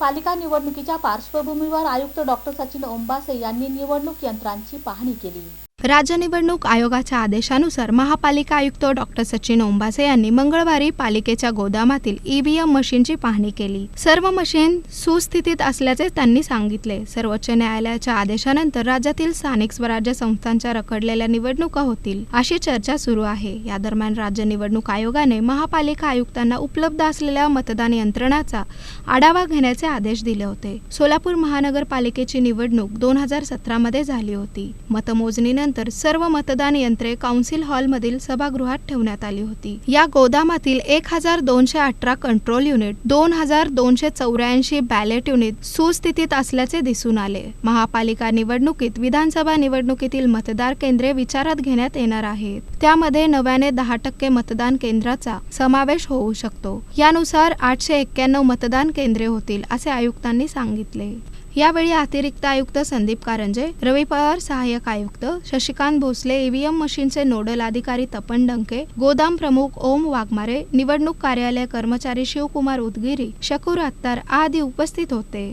पालिका निवडणुकीच्या पार्श्वभूमीवर आयुक्त डॉक्टर सचिन ओंबासे यांनी निवडणूक यंत्रांची पाहणी केली. राज्य निवडणूक आयोगाच्या आदेशानुसार महापालिका आयुक्त डॉक्टर सचिन ओंबासे यांनी मंगळवारी पालिकेच्या गोदामातील ईव्हीएम मशीनची पाहणी केली. सर्व मशीन सुस्थितीत असल्याचे त्यांनी सांगितले. सर्वोच्च न्यायालयाच्या आदेशानंतर राज्यातील स्थानिक स्वराज्य संस्थांच्या रखडलेल्या निवडणुका होतील अशी चर्चा सुरू आहे. या दरम्यान राज्य निवडणूक आयोगाने महापालिका आयुक्तांना उपलब्ध असलेल्या मतदान यंत्रणाचा आढावा घेण्याचे आदेश दिले होते. सोलापूर महानगरपालिकेची निवडणूक दोन हजार सतरामध्ये झाली होती. झाल्यानंतर सर्व मतदान यंत्रे काउन्सिल हॉलमधील सभागृहात ठेवण्यात आली होती. या गोदामातील एक हजार दोनशे अठरा कंट्रोल युनिट दोन हजार दोनशे चौऱ्याऐंशी बॅलेट युनिट सुस्थितीत असल्याचे दिसून आले. महापालिका निवडणुकीत विधानसभा निवडणुकीतील मतदार केंद्रे विचारात घेण्यात येणार आहेत. त्यामध्ये नव्याने दहा टक्के मतदान केंद्राचा समावेश होऊ शकतो. यानुसार आठशे एक्क्याण्णव मतदान केंद्रे होतील असे आयुक्तांनी सांगितले. यावेळी अतिरिक्त आयुक्त संदीप कारंजे रवी पवार सहाय्यक आयुक्त शशिकांत भोसले ईव्हीएम मशीनचे नोडल अधिकारी तपन डंके गोदाम प्रमुख ओम वाघमारे निवडणूक कार्यालय कर्मचारी शिवकुमार उदगिरी शकूर अत्तार आदी उपस्थित होते.